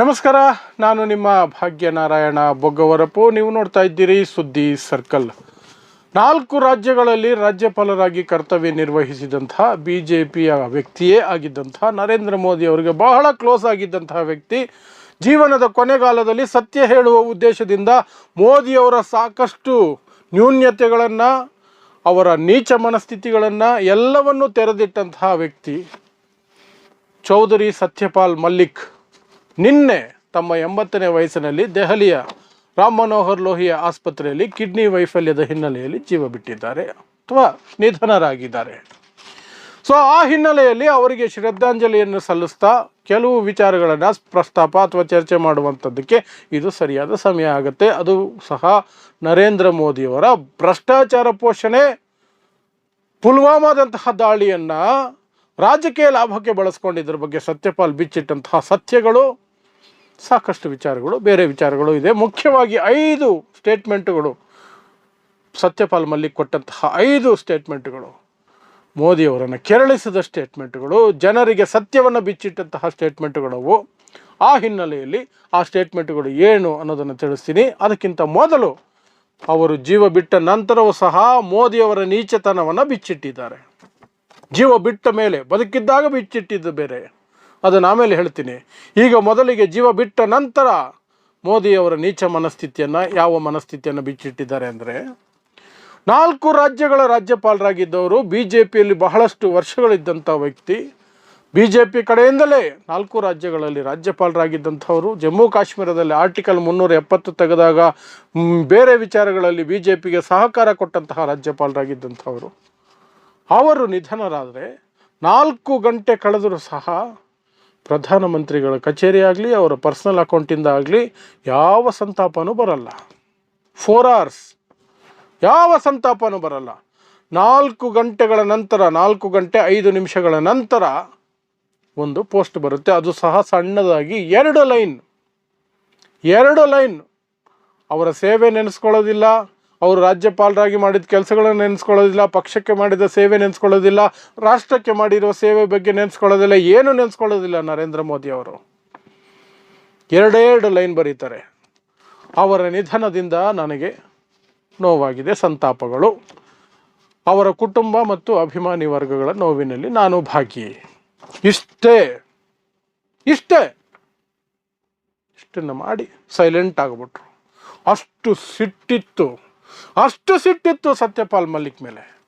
ನಮಸ್ಕಾರ, ನಾನು ನಿಮ್ಮ ಭಾಗ್ಯನಾರಾಯಣ ಬೊಗ್ಗವರಪು. ನೀವು ನೋಡ್ತಾ ಇದ್ದೀರಿ ಸುದ್ದಿ ಸರ್ಕಲ್. ನಾಲ್ಕು ರಾಜ್ಯಗಳಲ್ಲಿ ರಾಜ್ಯಪಾಲರಾಗಿ ಕರ್ತವ್ಯ ನಿರ್ವಹಿಸಿದಂತಹ ಬಿ ಜೆ ಪಿಯ ವ್ಯಕ್ತಿಯೇ ಆಗಿದ್ದಂತಹ ನರೇಂದ್ರ ಮೋದಿ ಅವರಿಗೆ ಬಹಳ ಕ್ಲೋಸ್ ಆಗಿದ್ದಂತಹ ವ್ಯಕ್ತಿ. ಜೀವನದ ಕೊನೆಗಾಲದಲ್ಲಿ ಸತ್ಯ ಹೇಳುವ ಉದ್ದೇಶದಿಂದ ಮೋದಿಯವರ ಸಾಕಷ್ಟು ನ್ಯೂನ್ಯತೆಗಳನ್ನು, ಅವರ ನೀಚ ಮನಸ್ಥಿತಿಗಳನ್ನು ಎಲ್ಲವನ್ನೂ ತೆರೆದಿಟ್ಟಂತಹ ವ್ಯಕ್ತಿ. ಚೌಧರಿ ಸತ್ಯಪಾಲ್ ಮಲ್ಲಿಕ್. ನಿನ್ನೆ ತಮ್ಮ ಎಂಬತ್ತನೇ ವಯಸ್ಸಿನಲ್ಲಿ ದೆಹಲಿಯ ರಾಮ್ ಮನೋಹರ್ ಲೋಹಿಯಾ ಆಸ್ಪತ್ರೆಯಲ್ಲಿ ಕಿಡ್ನಿ ವೈಫಲ್ಯದ ಹಿನ್ನೆಲೆಯಲ್ಲಿ ಜೀವ ಬಿಟ್ಟಿದ್ದಾರೆ ಅಥವಾ ನಿಧನರಾಗಿದ್ದಾರೆ. ಸೊ, ಆ ಹಿನ್ನೆಲೆಯಲ್ಲಿ ಅವರಿಗೆ ಶ್ರದ್ಧಾಂಜಲಿಯನ್ನು ಸಲ್ಲಿಸ್ತಾ ಕೆಲವು ವಿಚಾರಗಳನ್ನು ಪ್ರಸ್ತಾಪ ಅಥವಾ ಚರ್ಚೆ ಮಾಡುವಂಥದ್ದಕ್ಕೆ ಇದು ಸರಿಯಾದ ಸಮಯ ಆಗುತ್ತೆ. ಅದು ಸಹ ನರೇಂದ್ರ ಮೋದಿಯವರ ಭ್ರಷ್ಟಾಚಾರ ಪೋಷಣೆ ಪುಲ್ವಾಮಾದಂತಹ ದಾಳಿಯನ್ನು ರಾಜಕೀಯ ಲಾಭಕ್ಕೆ ಬಳಸ್ಕೊಂಡಿದ್ರ ಬಗ್ಗೆ ಸತ್ಯಪಾಲ್ ಬಿಚ್ಚಿಟ್ಟಂತಹ ಸತ್ಯಗಳು, ಸಾಕಷ್ಟು ವಿಚಾರಗಳು, ಬೇರೆ ವಿಚಾರಗಳು ಇದೆ. ಮುಖ್ಯವಾಗಿ ಐದು ಸ್ಟೇಟ್ಮೆಂಟುಗಳು, ಸತ್ಯಪಾಲ್ ಮಲ್ಲಿಕ್ ಕೊಟ್ಟಂತಹ ಐದು ಸ್ಟೇಟ್ಮೆಂಟ್ಗಳು, ಮೋದಿಯವರನ್ನು ಕೆರಳಿಸಿದ ಸ್ಟೇಟ್ಮೆಂಟ್ಗಳು, ಜನರಿಗೆ ಸತ್ಯವನ್ನು ಬಿಚ್ಚಿಟ್ಟಂತಹ ಸ್ಟೇಟ್ಮೆಂಟ್ಗಳವು. ಆ ಹಿನ್ನೆಲೆಯಲ್ಲಿ ಆ ಸ್ಟೇಟ್ಮೆಂಟ್ಗಳು ಏನು ಅನ್ನೋದನ್ನು ತಿಳಿಸ್ತೀನಿ. ಅದಕ್ಕಿಂತ ಮೊದಲು ಅವರು ಜೀವ ಬಿಟ್ಟ ನಂತರವೂ ಸಹ ಮೋದಿಯವರ ನೀಚತನವನ್ನು ಬಿಚ್ಚಿಟ್ಟಿದ್ದಾರೆ. ಜೀವ ಬಿಟ್ಟ ಮೇಲೆ ಬದುಕಿದ್ದಾಗ ಬಿಚ್ಚಿಟ್ಟಿದ್ದು ಬೇರೆ. ಅದನ್ನು ಆಮೇಲೆ ಹೇಳ್ತೀನಿ. ಈಗ ಮೊದಲಿಗೆ ಜೀವ ಬಿಟ್ಟ ನಂತರ ಮೋದಿಯವರ ನೀಚ ಮನಸ್ಥಿತಿಯನ್ನು, ಯಾವ ಮನಸ್ಥಿತಿಯನ್ನು ಬಿಚ್ಚಿಟ್ಟಿದ್ದಾರೆ ಅಂದರೆ, ನಾಲ್ಕು ರಾಜ್ಯಗಳ ರಾಜ್ಯಪಾಲರಾಗಿದ್ದವರು ಬಿ ಜೆ ಪಿಯಲ್ಲಿ ಬಹಳಷ್ಟು ವರ್ಷಗಳಿದ್ದಂಥ ವ್ಯಕ್ತಿ. ಬಿ ಜೆ ಪಿ ಕಡೆಯಿಂದಲೇ ನಾಲ್ಕು ರಾಜ್ಯಗಳಲ್ಲಿ ರಾಜ್ಯಪಾಲರಾಗಿದ್ದಂಥವರು. ಜಮ್ಮು ಕಾಶ್ಮೀರದಲ್ಲಿ ಆರ್ಟಿಕಲ್ ಮುನ್ನೂರ ಎಪ್ಪತ್ತು ತೆಗೆದಾಗ ಬೇರೆ ವಿಚಾರಗಳಲ್ಲಿ ಬಿ ಜೆ ಪಿಗೆ ಸಹಕಾರ ಕೊಟ್ಟಂತಹ ರಾಜ್ಯಪಾಲರಾಗಿದ್ದಂಥವರು. ಅವರು ನಿಧನರಾದರೆ ನಾಲ್ಕು ಗಂಟೆ ಕಳೆದರೂ ಸಹ ಪ್ರಧಾನಮಂತ್ರಿಗಳ ಕಚೇರಿ ಆಗಲಿ ಅವರ ಪರ್ಸನಲ್ ಅಕೌಂಟಿಂದ ಆಗಲಿ ಯಾವ ಸಂತಾಪನೂ ಬರಲ್ಲ. ಫೋರ್ ಅವರ್ಸ್ ಯಾವ ಸಂತಾಪನೂ ಬರಲ್ಲ. ನಾಲ್ಕು ಗಂಟೆಗಳ ನಂತರ, ನಾಲ್ಕು ಗಂಟೆ ಐದು ನಿಮಿಷಗಳ ನಂತರ ಒಂದು ಪೋಸ್ಟ್ ಬರುತ್ತೆ. ಅದು ಸಹ ಸಣ್ಣದಾಗಿ ಎರಡು ಲೈನ್. ಎರಡು ಲೈನ್. ಅವರ ಸೇವೆ ನೆನೆಸ್ಕೊಳ್ಳೋದಿಲ್ಲ. ಅವರು ರಾಜ್ಯಪಾಲರಾಗಿ ಮಾಡಿದ ಕೆಲಸಗಳನ್ನು ನೆನೆಸ್ಕೊಳ್ಳೋದಿಲ್ಲ, ಪಕ್ಷಕ್ಕೆ ಮಾಡಿದ ಸೇವೆ ನೆನೆಸ್ಕೊಳ್ಳೋದಿಲ್ಲ, ರಾಷ್ಟ್ರಕ್ಕೆ ಮಾಡಿರುವ ಸೇವೆ ಬಗ್ಗೆ ನೆನೆಸ್ಕೊಳ್ಳೋದಿಲ್ಲ, ಏನು ನೆನೆಸ್ಕೊಳ್ಳೋದಿಲ್ಲ ನರೇಂದ್ರ ಮೋದಿ ಅವರು. ಎರಡೆರಡು ಲೈನ್ ಬರೀತಾರೆ. ಅವರ ನಿಧನದಿಂದ ನನಗೆ ನೋವಾಗಿದೆ ಸಂತಾಪಗಳು. ಅವರ ಕುಟುಂಬ ಮತ್ತು ಅಭಿಮಾನಿ ವರ್ಗಗಳ ನೋವಿನಲ್ಲಿ ನಾನು ಭಾಗಿ. ಇಷ್ಟೇ ಇಷ್ಟೇ, ಇಷ್ಟನ್ನು ಮಾಡಿ ಸೈಲೆಂಟ್ ಆಗಿಬಿಟ್ರು. ಅಷ್ಟು ಸಿಟ್ಟಿತ್ತು. ಅಷ್ಟು ಸಿಟ್ಟಿತ್ತು ಸತ್ಯಪಾಲ್ ಮಲ್ಲಿಕ್ ಮೇಲೆ.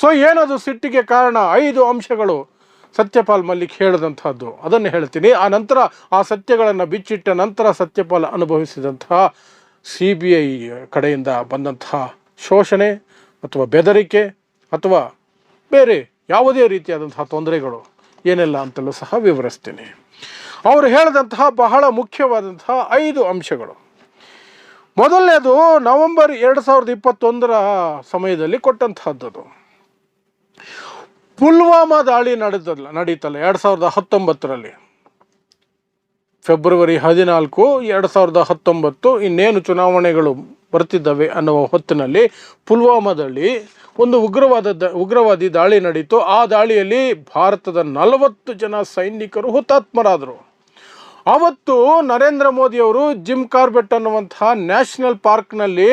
ಸೊ ಏನದು ಸಿಟ್ಟಿಗೆ ಕಾರಣ? ಐದು ಅಂಶಗಳು ಸತ್ಯಪಾಲ್ ಮಲ್ಲಿಕ್ ಹೇಳಿದಂಥದ್ದು. ಅದನ್ನು ಹೇಳ್ತೀನಿ. ಆ ನಂತರ, ಆ ಸತ್ಯಗಳನ್ನು ಬಿಚ್ಚಿಟ್ಟ ನಂತರ ಸತ್ಯಪಾಲ್ ಅನುಭವಿಸಿದಂತಹ ಸಿ ಬಿ ಐ ಕಡೆಯಿಂದ ಬಂದಂತಹ ಶೋಷಣೆ ಅಥವಾ ಬೆದರಿಕೆ ಅಥವಾ ಬೇರೆ ಯಾವುದೇ ರೀತಿಯಾದಂತಹ ತೊಂದರೆಗಳು ಏನೆಲ್ಲ ಅಂತಲೂ ಸಹ ವಿವರಿಸ್ತೀನಿ. ಅವರು ಹೇಳಿದಂತಹ ಬಹಳ ಮುಖ್ಯವಾದಂತಹ ಐದು ಅಂಶಗಳು. ಮೊದಲನೇದು ನವೆಂಬರ್ ಎರಡು ಸಾವಿರದ ಇಪ್ಪತ್ತೊಂದರ ಸಮಯದಲ್ಲಿ ಕೊಟ್ಟಂತಹದ್ದು ಪುಲ್ವಾಮಾ ದಾಳಿ ನಡೆದಲ್ಲ ನಡೀತಲ್ಲ ಎರಡು ಸಾವಿರದ ಹತ್ತೊಂಬತ್ತರಲ್ಲಿ. ಫೆಬ್ರವರಿ ಹದಿನಾಲ್ಕು, ಎರಡು ಸಾವಿರದ ಹತ್ತೊಂಬತ್ತು ಇನ್ನೇನು ಚುನಾವಣೆಗಳು ಬರ್ತಿದ್ದಾವೆ ಅನ್ನುವ ಹೊತ್ತಿನಲ್ಲಿ ಪುಲ್ವಾಮಾದಲ್ಲಿ ಒಂದು ಉಗ್ರವಾದ ಉಗ್ರವಾದಿ ದಾಳಿ ನಡೀತು. ಆ ದಾಳಿಯಲ್ಲಿ ಭಾರತದ ನಲವತ್ತು ಜನ ಸೈನಿಕರು ಹುತಾತ್ಮರಾದರು. ಆವತ್ತು ನರೇಂದ್ರ ಮೋದಿಯವರು ಜಿಮ್ ಕಾರ್ಬೆಟ್ ಅನ್ನುವಂತಹ ನ್ಯಾಷನಲ್ ಪಾರ್ಕ್ನಲ್ಲಿ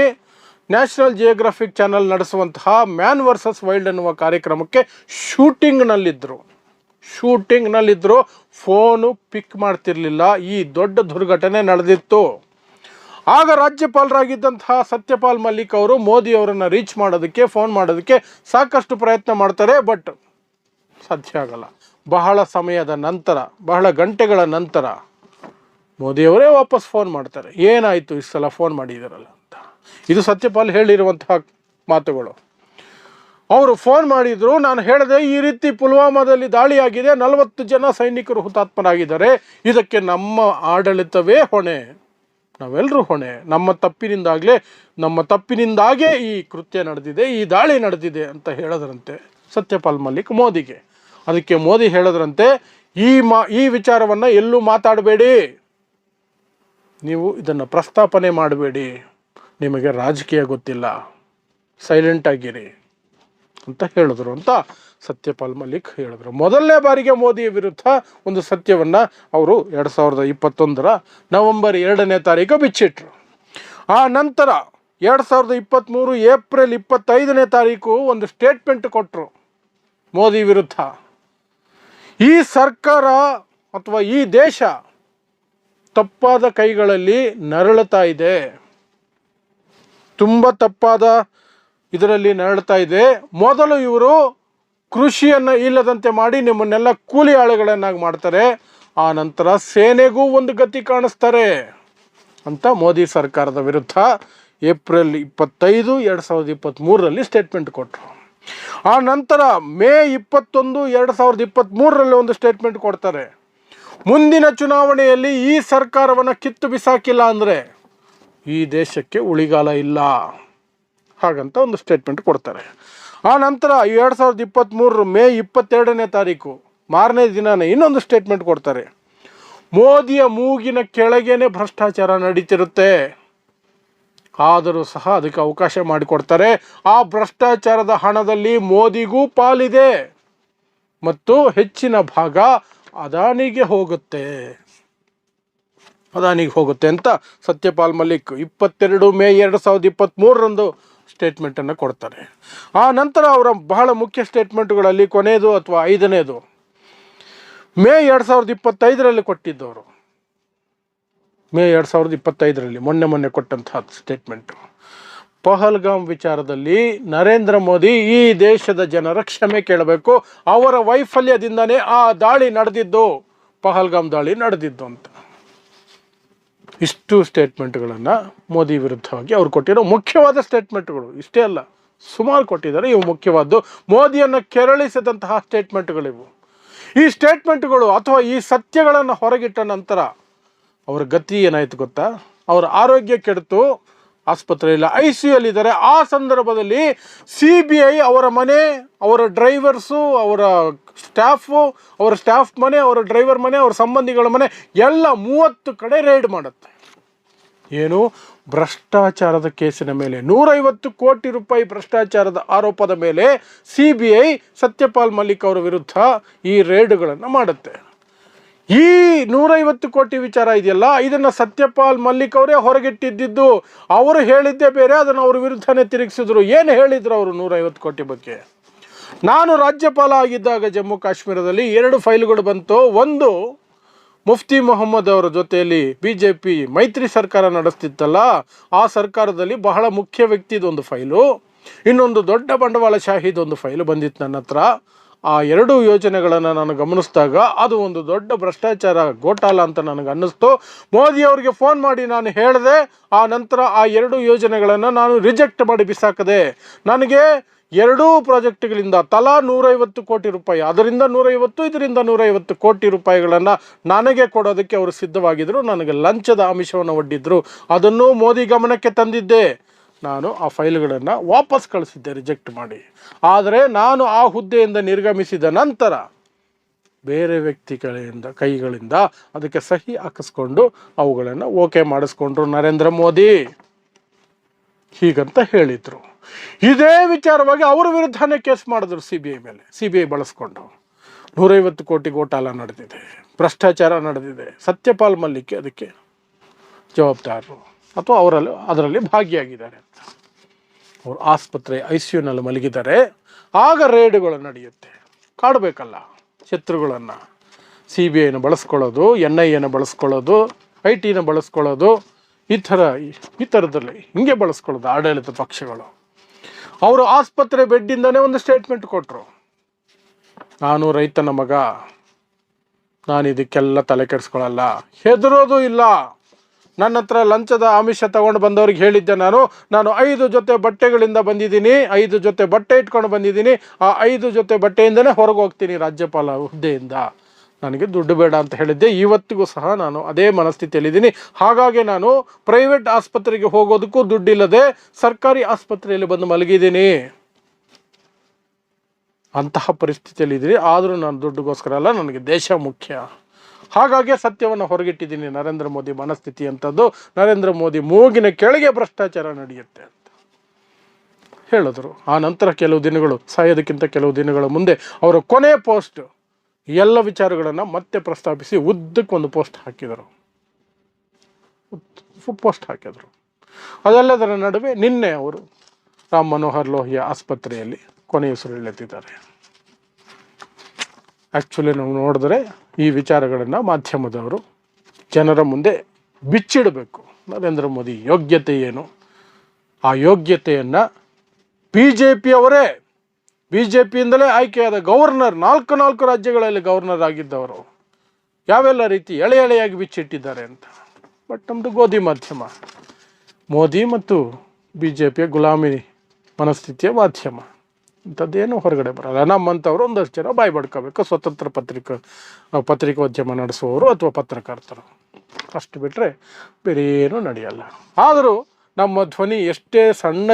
ನ್ಯಾಷನಲ್ ಜಿಯೋಗ್ರಫಿಕ್ ಚಾನಲ್ ನಡೆಸುವಂತಹ ಮ್ಯಾನ್ ವರ್ಸಸ್ ವೈಲ್ಡ್ ಅನ್ನುವ ಕಾರ್ಯಕ್ರಮಕ್ಕೆ ಶೂಟಿಂಗ್ನಲ್ಲಿದ್ದರು ಶೂಟಿಂಗ್ನಲ್ಲಿದ್ದರು ಫೋನು ಪಿಕ್ ಮಾಡ್ತಿರ್ಲಿಲ್ಲ. ಈ ದೊಡ್ಡ ದುರ್ಘಟನೆ ನಡೆದಿತ್ತು. ಆಗ ರಾಜ್ಯಪಾಲರಾಗಿದ್ದಂತಹ ಸತ್ಯಪಾಲ್ ಮಲ್ಲಿಕ್ ಅವರು ಮೋದಿ ಅವರನ್ನು ರೀಚ್ ಮಾಡೋದಕ್ಕೆ, ಫೋನ್ ಮಾಡೋದಕ್ಕೆ ಸಾಕಷ್ಟು ಪ್ರಯತ್ನ ಮಾಡ್ತಾರೆ, ಬಟ್ ಸಾಧ್ಯ ಆಗಲ್ಲ. ಬಹಳ ಸಮಯದ ನಂತರ, ಬಹಳ ಗಂಟೆಗಳ ನಂತರ ಮೋದಿಯವರೇ ವಾಪಸ್ ಫೋನ್ ಮಾಡ್ತಾರೆ. ಏನಾಯಿತು ಇಷ್ಟು ಸಲ ಫೋನ್ ಮಾಡಿದಾರಲ್ಲ ಅಂತ. ಇದು ಸತ್ಯಪಾಲ್ ಹೇಳಿರುವಂತಹ ಮಾತುಗಳು. ಅವರು ಫೋನ್ ಮಾಡಿದ್ರು, ನಾನು ಹೇಳಿದೆ ಈ ರೀತಿ ಪುಲ್ವಾಮಾದಲ್ಲಿ ದಾಳಿಯಾಗಿದೆ, ನಲವತ್ತು ಜನ ಸೈನಿಕರು ಹುತಾತ್ಮರಾಗಿದ್ದಾರೆ, ಇದಕ್ಕೆ ನಮ್ಮ ಆಡಳಿತವೇ ಹೊಣೆ. ನಾವೆಲ್ಲರೂ ಹೊಣೆ. ನಮ್ಮ ತಪ್ಪಿನಿಂದಾಗಲೇ, ನಮ್ಮ ತಪ್ಪಿನಿಂದಾಗೇ ಈ ಕೃತ್ಯ ನಡೆದಿದೆ, ಈ ದಾಳಿ ನಡೆದಿದೆ ಅಂತ ಹೇಳದ್ರಂತೆ ಸತ್ಯಪಾಲ್ ಮಲ್ಲಿಕ್ ಮೋದಿಗೆ. ಅದಕ್ಕೆ ಮೋದಿ ಹೇಳದ್ರಂತೆ, ಈ ಮಾ, ಈ ವಿಚಾರವನ್ನು ಎಲ್ಲೂ ಮಾತಾಡಬೇಡಿ. ನೀವು ಇದನ್ನು ಪ್ರಸ್ತಾಪನೆ ಮಾಡಬೇಡಿ. ನಿಮಗೆ ರಾಜಕೀಯ ಗೊತ್ತಿಲ್ಲ. ಸೈಲೆಂಟ್ ಆಗಿರಿ ಅಂತ ಹೇಳಿದ್ರು ಅಂತ ಸತ್ಯಪಾಲ್ ಮಲ್ಲಿಕ್ ಹೇಳಿದ್ರು. ಮೊದಲನೇ ಬಾರಿಗೆ ಮೋದಿ ವಿರುದ್ಧ ಒಂದು ಸತ್ಯವನ್ನು ಅವರು ಎರಡು ಸಾವಿರದ ಇಪ್ಪತ್ತೊಂದರ ನವೆಂಬರ್ ಎರಡನೇ ತಾರೀಕು ಬಿಚ್ಚಿಟ್ರು. ಆ ನಂತರ ಎರಡು ಸಾವಿರದ ಇಪ್ಪತ್ತ್ಮೂರು ಏಪ್ರಿಲ್ ಇಪ್ಪತ್ತೈದನೇ ತಾರೀಕು ಒಂದು ಸ್ಟೇಟ್ಮೆಂಟ್ ಕೊಟ್ಟರು ಮೋದಿ ವಿರುದ್ಧ. ಈ ಸರ್ಕಾರ ಅಥವಾ ಈ ದೇಶ ತಪ್ಪಾದ ಕೈಗಳಲ್ಲಿ ನರಳುತ್ತಾ ಇದೆ. ತುಂಬ ತಪ್ಪಾದ ಇದರಲ್ಲಿ ನರಳುತ್ತಾ ಇದೆ. ಮೊದಲು ಇವರು ಕೃಷಿಯನ್ನು ಇಲ್ಲದಂತೆ ಮಾಡಿ ನಿಮ್ಮನ್ನೆಲ್ಲ ಕೂಲಿ ಆಳುಗಳನ್ನಾಗಿ ಮಾಡ್ತಾರೆ. ಆ ನಂತರ ಸೇನೆಗೂ ಒಂದು ಗತಿ ಕಾಣಿಸ್ತಾರೆ ಅಂತ ಮೋದಿ ಸರ್ಕಾರದ ವಿರುದ್ಧ ಏಪ್ರಿಲ್ ಇಪ್ಪತ್ತೈದು, ಎರಡು ಸಾವಿರದ ಇಪ್ಪತ್ತ್ಮೂರರಲ್ಲಿ ಸ್ಟೇಟ್ಮೆಂಟ್ ಕೊಟ್ಟರು ಆ ನಂತರ ಮೇ ಇಪ್ಪತ್ತೊಂದು, ಎರಡು ಸಾವಿರದ ಇಪ್ಪತ್ತ್ಮೂರರಲ್ಲಿ ಒಂದು ಸ್ಟೇಟ್ಮೆಂಟ್ ಕೊಡ್ತಾರೆ. ಮುಂದಿನ ಚುನಾವಣೆಯಲ್ಲಿ ಈ ಸರ್ಕಾರವನ್ನು ಕಿತ್ತು ಬಿಸಾಕಿಲ್ಲ ಅಂದರೆ ಈ ದೇಶಕ್ಕೆ ಉಳಿಗಾಲ ಇಲ್ಲ ಹಾಗಂತ ಒಂದು ಸ್ಟೇಟ್ಮೆಂಟ್ ಕೊಡ್ತಾರೆ. ಆ ನಂತರ ಎರಡು ಸಾವಿರದ ಇಪ್ಪತ್ತ್ಮೂರರ ಮೇ ಇಪ್ಪತ್ತೆರಡನೇ ತಾರೀಕು, ಮಾರನೇ ದಿನನೇ ಇನ್ನೊಂದು ಸ್ಟೇಟ್ಮೆಂಟ್ ಕೊಡ್ತಾರೆ. ಮೋದಿಯ ಮೂಗಿನ ಕೆಳಗೇನೆ ಭ್ರಷ್ಟಾಚಾರ ನಡೀತಿರುತ್ತೆ. ಆದರೂ ಸಹ ಅದಕ್ಕೆ ಅವಕಾಶ ಮಾಡಿಕೊಡ್ತಾರೆ. ಆ ಭ್ರಷ್ಟಾಚಾರದ ಹಣದಲ್ಲಿ ಮೋದಿಗೂ ಪಾಲಿದೆ. ಮತ್ತು ಹೆಚ್ಚಿನ ಭಾಗ ಅದಾನಿಗೆ ಹೋಗುತ್ತೆ. ಅದಾನಿಗೆ ಹೋಗುತ್ತೆ ಅಂತ ಸತ್ಯಪಾಲ್ ಮಲ್ಲಿಕ್ ಇಪ್ಪತ್ತೆರಡು ಮೇ ಎರಡು ಸಾವಿರದ ಇಪ್ಪತ್ತ್ಮೂರರಂದು ಸ್ಟೇಟ್ಮೆಂಟನ್ನು ಕೊಡ್ತಾರೆ. ಆ ನಂತರ ಅವರ ಬಹಳ ಮುಖ್ಯ ಸ್ಟೇಟ್ಮೆಂಟ್ಗಳಲ್ಲಿ ಕೊನೆಯದು ಅಥವಾ ಐದನೇದು. ಮೇ ಎರಡು ಸಾವಿರದ ಇಪ್ಪತ್ತೈದರಲ್ಲಿ ಕೊಟ್ಟಿದ್ದವರು. ಮೇ ಎರಡು ಸಾವಿರದ ಇಪ್ಪತ್ತೈದರಲ್ಲಿ ಮೊನ್ನೆ ಮೊನ್ನೆ ಕೊಟ್ಟಂತಹ ಸ್ಟೇಟ್ಮೆಂಟು. ಪಹಲ್ಗಾಮ್ ವಿಚಾರದಲ್ಲಿ ನರೇಂದ್ರ ಮೋದಿ ಈ ದೇಶದ ಜನರ ಕ್ಷಮೆ ಕೇಳಬೇಕು. ಅವರ ವೈಫಲ್ಯದಿಂದನೇ ಆ ದಾಳಿ ನಡೆದಿದ್ದು, ಪಹಲ್ಗಾಮ್ ದಾಳಿ ನಡೆದಿದ್ದು ಅಂತ. ಇಷ್ಟು ಸ್ಟೇಟ್ಮೆಂಟ್ಗಳನ್ನು ಮೋದಿ ವಿರುದ್ಧವಾಗಿ ಅವ್ರು ಕೊಟ್ಟಿರೋ ಮುಖ್ಯವಾದ ಸ್ಟೇಟ್ಮೆಂಟ್ಗಳು ಇಷ್ಟೇ ಅಲ್ಲ, ಸುಮಾರು ಕೊಟ್ಟಿದ್ದಾರೆ. ಇವು ಮುಖ್ಯವಾದ್ದು. ಮೋದಿಯನ್ನು ಕೆರಳಿಸಿದಂತಹ ಸ್ಟೇಟ್ಮೆಂಟ್ಗಳಿವು ಈ ಸ್ಟೇಟ್ಮೆಂಟ್ಗಳು ಅಥವಾ ಈ ಸತ್ಯಗಳನ್ನು ಹೊರಗಿಟ್ಟ ನಂತರ ಅವರ ಗತಿ ಏನಾಯಿತು ಗೊತ್ತಾ? ಅವರ ಆರೋಗ್ಯ ಕೆಡಿತು. ಆಸ್ಪತ್ರೆಯಲ್ಲಿ ಐ ಸಿ ಇದ್ದಾರೆ ಆ ಸಂದರ್ಭದಲ್ಲಿ ಸಿ ಬಿ ಐ ಅವರ ಮನೆ, ಅವರ ಡ್ರೈವರ್ಸು, ಅವರ ಸ್ಟಾಫು, ಅವರ ಸ್ಟಾಫ್ ಮನೆ, ಅವರ ಡ್ರೈವರ್ ಮನೆ, ಅವರ ಸಂಬಂಧಿಗಳ ಮನೆ, ಎಲ್ಲ ಮೂವತ್ತು ಕಡೆ ರೈಡ್ ಮಾಡುತ್ತೆ. ಏನು? ಭ್ರಷ್ಟಾಚಾರದ ಕೇಸಿನ ಮೇಲೆ, ನೂರೈವತ್ತು ಕೋಟಿ ರೂಪಾಯಿ ಭ್ರಷ್ಟಾಚಾರದ ಆರೋಪದ ಮೇಲೆ C B I Satyapal Mallik ಅವರ ವಿರುದ್ಧ ಈ ರೇಡ್ಗಳನ್ನು ಮಾಡುತ್ತೆ. ಈ ನೂರೈವತ್ತು ಕೋಟಿ ವಿಚಾರ ಇದೆಯಲ್ಲ, ಇದನ್ನು ಸತ್ಯಪಾಲ್ ಮಲ್ಲಿಕ್ ಅವರೇ ಹೊರಗಿಟ್ಟಿದ್ದು ಅವರು ಹೇಳಿದ್ದೇ ಬೇರೆ, ಅದನ್ನು ಅವ್ರ ವಿರುದ್ಧನೇ ತಿರುಗಿಸಿದ್ರು. ಏನು ಹೇಳಿದ್ರು ಅವರು ನೂರೈವತ್ತು ಕೋಟಿ ಬಗ್ಗೆ? ನಾನು ರಾಜ್ಯಪಾಲ ಆಗಿದ್ದಾಗ ಜಮ್ಮು ಕಾಶ್ಮೀರದಲ್ಲಿ ಎರಡು ಫೈಲ್ಗಳು ಬಂತು. ಒಂದು, ಮುಫ್ತಿ ಮೊಹಮ್ಮದ್ ಅವರ ಜೊತೆಯಲ್ಲಿ ಬಿ ಜೆ ಪಿ ಮೈತ್ರಿ ಸರ್ಕಾರ ನಡೆಸ್ತಿತ್ತಲ್ಲ, ಆ ಸರ್ಕಾರದಲ್ಲಿ ಬಹಳ ಮುಖ್ಯ ವ್ಯಕ್ತಿದೊಂದು ಫೈಲು. ಇನ್ನೊಂದು ದೊಡ್ಡ ಬಂಡವಾಳಶಾಹಿದೊಂದು ಫೈಲು ಬಂದಿತ್ತು ನನ್ನ ಹತ್ರ. ಆ ಎರಡು ಯೋಜನೆಗಳನ್ನು ನಾನು ಗಮನಿಸಿದಾಗ ಅದು ಒಂದು ದೊಡ್ಡ ಭ್ರಷ್ಟಾಚಾರ ಗೋಟಾಲ ಅಂತ ನನಗೆ ಅನ್ನಿಸ್ತು. ಮೋದಿಯವರಿಗೆ ಫೋನ್ ಮಾಡಿ ನಾನು ಹೇಳಿದೆ, ಆ ನಂತರ ಆ ಎರಡು ಯೋಜನೆಗಳನ್ನು ನಾನು ರಿಜೆಕ್ಟ್ ಮಾಡಿ ಬಿಸಾಕದೆ. ನನಗೆ ಎರಡೂ ಪ್ರಾಜೆಕ್ಟ್ಗಳಿಂದ ತಲಾ ನೂರೈವತ್ತು ಕೋಟಿ ರೂಪಾಯಿ, ಅದರಿಂದ ನೂರೈವತ್ತು, ಇದರಿಂದ ನೂರೈವತ್ತು ಕೋಟಿ ರೂಪಾಯಿಗಳನ್ನು ನನಗೆ ಕೊಡೋದಕ್ಕೆ ಅವರು ಸಿದ್ಧವಾಗಿದ್ದರು ನನಗೆ ಲಂಚದ ಆಮಿಷವನ್ನು ಒಡ್ಡಿದ್ರು. ಅದನ್ನು ಮೋದಿ ಗಮನಕ್ಕೆ ತಂದಿದ್ದೆ. ನಾನು ಆ ಫೈಲ್ಗಳನ್ನು ವಾಪಸ್ ಕಳಿಸಿದ್ದೆ, ರಿಜೆಕ್ಟ್ ಮಾಡಿ. ಆದರೆ ನಾನು ಆ ಹುದ್ದೆಯಿಂದ ನಿರ್ಗಮಿಸಿದ ನಂತರ ಬೇರೆ ವ್ಯಕ್ತಿಗಳಿಂದ, ಕೈಗಳಿಂದ ಅದಕ್ಕೆ ಸಹಿ ಹಾಕಿಸ್ಕೊಂಡು ಅವುಗಳನ್ನು ಓಕೆ ಮಾಡಿಸ್ಕೊಂಡ್ರು ನರೇಂದ್ರ ಮೋದಿ. ಹೀಗಂತ ಹೇಳಿದರು. ಇದೇ ವಿಚಾರವಾಗಿ ಅವರ ವಿರುದ್ಧನೇ ಕೇಸ್ ಮಾಡಿದ್ರು ಸಿ ಬಿ ಐ ಮೇಲೆ. ಸಿ ಬಿ ಐ ಬಳಸ್ಕೊಂಡು ನೂರೈವತ್ತು ಕೋಟಿ ಗೋಟಾಲ ನಡೆದಿದೆ, ಭ್ರಷ್ಟಾಚಾರ ನಡೆದಿದೆ. ಸತ್ಯಪಾಲ್ ಮಲ್ಲಿಕ್ ಅದಕ್ಕೆ ಜವಾಬ್ದಾರರು. ಅಥವಾ ಅವರಲ್ಲಿ, ಅದರಲ್ಲಿ ಭಾಗಿಯಾಗಿದ್ದಾರೆ ಅಂತ. ಅವರು ಆಸ್ಪತ್ರೆ, ಐ ಸಿ ಯುನಲ್ಲಿ ಮಲಗಿದ್ದಾರೆ. ಆಗ ರೇಡ್ಗಳು ನಡೆಯುತ್ತೆ. ಕಾಡಬೇಕಲ್ಲ ಶತ್ರುಗಳನ್ನು. ಸಿ ಬಿ ಐನ ಬಳಸ್ಕೊಳ್ಳೋದು, ಎನ್ ಐ ಎನ ಬಳಸ್ಕೊಳ್ಳೋದು, ಐ ಟಿನ ಬಳಸ್ಕೊಳ್ಳೋದು, ಈ ಥರ ಈ ಥರದಲ್ಲಿ ಹಿಂಗೆ ಬಳಸ್ಕೊಳ್ಳೋದು ಆಡಳಿತ ಪಕ್ಷಗಳು. ಅವರು ಆಸ್ಪತ್ರೆ ಬೆಡ್ಡಿಂದನೇ ಒಂದು ಸ್ಟೇಟ್ಮೆಂಟ್ ಕೊಟ್ಟರು ನಾನು ರೈತನ ಮಗ. ನಾನು ಇದಕ್ಕೆಲ್ಲ ತಲೆ ಕೆಡಿಸ್ಕೊಳ್ಳಲ್ಲ ಹೆದರೋದು ಇಲ್ಲ. ನನ್ನ ಹತ್ರ ಲಂಚದ ಆಮಿಷ ತಗೊಂಡು ಬಂದವ್ರಿಗೆ ಹೇಳಿದ್ದೆ ನಾನು. ನಾನು ಐದು ಜೊತೆ ಬಟ್ಟೆಗಳಿಂದ ಬಂದಿದ್ದೀನಿ. ಐದು ಜೊತೆ ಬಟ್ಟೆ ಇಟ್ಕೊಂಡು ಬಂದಿದ್ದೀನಿ. ಆ ಐದು ಜೊತೆ ಬಟ್ಟೆಯಿಂದನೇ ಹೊರಗೆ ಹೋಗ್ತೀನಿ ರಾಜ್ಯಪಾಲ ಹುದ್ದೆಯಿಂದ. ನನಗೆ ದುಡ್ಡು ಬೇಡ ಅಂತ ಹೇಳಿದ್ದೆ. ಇವತ್ತಿಗೂ ಸಹ ನಾನು ಅದೇ ಮನಸ್ಥಿತಿಯಲ್ಲಿದ್ದೀನಿ. ಹಾಗಾಗಿ ನಾನು ಪ್ರೈವೇಟ್ ಆಸ್ಪತ್ರೆಗೆ ಹೋಗೋದಕ್ಕೂ ದುಡ್ಡಿಲ್ಲದೆ ಸರ್ಕಾರಿ ಆಸ್ಪತ್ರೆಯಲ್ಲಿ ಬಂದು ಮಲಗಿದ್ದೀನಿ. ಅಂತಹ ಪರಿಸ್ಥಿತಿಯಲ್ಲಿದ್ದೀನಿ. ಆದರೂ ನಾನು ದುಡ್ಡುಗೋಸ್ಕರ ಅಲ್ಲ, ನನಗೆ ದೇಶ ಮುಖ್ಯ. ಹಾಗಾಗಿ ಸತ್ಯವನ್ನು ಹೊರಗಿಟ್ಟಿದ್ದೀನಿ. ನರೇಂದ್ರ ಮೋದಿ ಮನಸ್ಥಿತಿ ಅಂಥದ್ದು. ನರೇಂದ್ರ ಮೋದಿ ಮೂಗಿನ ಕೆಳಗೆ ಭ್ರಷ್ಟಾಚಾರ ನಡೆಯುತ್ತೆ ಅಂತ ಹೇಳಿದ್ರು. ಆ ನಂತರ ಕೆಲವು ದಿನಗಳು, ಸಾಯೋದಕ್ಕಿಂತ ಕೆಲವು ದಿನಗಳ ಮುಂದೆ ಅವರ ಕೊನೆ ಪೋಸ್ಟ್, ಎಲ್ಲ ವಿಚಾರಗಳನ್ನು ಮತ್ತೆ ಪ್ರಸ್ತಾಪಿಸಿ ಉದ್ದಕ್ಕೆ ಒಂದು ಪೋಸ್ಟ್ ಹಾಕಿದರು. ಪೋಸ್ಟ್ ಹಾಕಿದರು. ಅದೆಲ್ಲದರ ನಡುವೆ ನಿನ್ನೆ ಅವರು ರಾಮ್ ಮನೋಹರ್ ಲೋಹಿಯಾ ಆಸ್ಪತ್ರೆಯಲ್ಲಿ ಕೊನೆಯುಸಿರೆಳೆದಿದ್ದಾರೆ ಆ್ಯಕ್ಚುಲಿ ನಾವು ನೋಡಿದ್ರೆ ಈ ವಿಚಾರಗಳನ್ನು ಮಾಧ್ಯಮದವರು ಜನರ ಮುಂದೆ ಬಿಚ್ಚಿಡಬೇಕು. ನರೇಂದ್ರ ಮೋದಿ, ಯೋಗ್ಯತೆ ಏನು? ಆ ಯೋಗ್ಯತೆಯನ್ನು ಬಿ ಜೆ ಪಿಯವರೇ ಬಿ ಜೆ ಪಿಯಿಂದಲೇ ಆಯ್ಕೆಯಾದ ಗವರ್ನರ್, ನಾಲ್ಕು ನಾಲ್ಕು ರಾಜ್ಯಗಳಲ್ಲಿ ಗವರ್ನರ್ ಆಗಿದ್ದವರು, ಯಾವೆಲ್ಲ ರೀತಿ ಎಳೆ ಎಳೆಯಾಗಿ ಬಿಚ್ಚಿಟ್ಟಿದ್ದಾರೆ ಅಂತ. ಬಟ್ ನಮ್ಮದು ಗೋಧಿ ಮಾಧ್ಯಮ. ಮೋದಿ ಮತ್ತು ಬಿ ಜೆ ಪಿಯ ಗುಲಾಮಿ ಮನಸ್ಥಿತಿಯ ಮಾಧ್ಯಮ. ಇಂಥದ್ದೇನು ಹೊರಗಡೆ ಬರಲ್ಲ. ನಮ್ಮಂಥವ್ರು ಒಂದಷ್ಟು ಜನ ಬಾಯಿ ಬಡ್ಕೋಬೇಕು. ಸ್ವತಂತ್ರ ಪತ್ರಿಕಾ ಪತ್ರಿಕೋದ್ಯಮ ನಡೆಸುವವರು ಅಥವಾ ಪತ್ರಕರ್ತರು. ಅಷ್ಟು ಬಿಟ್ಟರೆ ಬೇರೆ ಏನೂ ನಡೆಯಲ್ಲ. ಆದರೂ ನಮ್ಮ ಧ್ವನಿ ಎಷ್ಟೇ ಸಣ್ಣ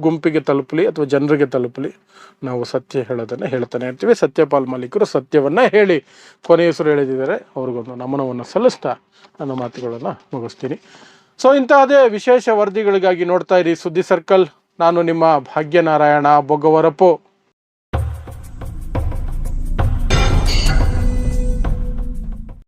ಗುಂಪಿಗೆ ತಲುಪಲಿ ಅಥವಾ ಜನರಿಗೆ ತಲುಪಲಿ, ನಾವು ಸತ್ಯ ಹೇಳೋದನ್ನು ಹೇಳ್ತಾನೆ ಇರ್ತೀವಿ. ಸತ್ಯಪಾಲ್ ಮಲ್ಲಿಕರು ಸತ್ಯವನ್ನು ಹೇಳಿ, ಕೊನೆ ಹೆಸರು ಹೇಳಿದ್ದಾರೆ ಅವ್ರಿಗೊಂದು ನಮನವನ್ನು ಸಲ್ಲಿಸ್ತಾ ನನ್ನ ಮಾತುಗಳನ್ನು ಮುಗಿಸ್ತೀನಿ. ಸೊ ಇಂಥದೇ ವಿಶೇಷ ವರದಿಗಳಿಗಾಗಿ ನೋಡ್ತಾ ಇರಿ ಸುದ್ದಿ ಸರ್ಕಲ್. ನಾನು ನಿಮ್ಮ ಭಾಗ್ಯನಾರಾಯಣ ಬೊಗ್ಗವರಪ್ಪು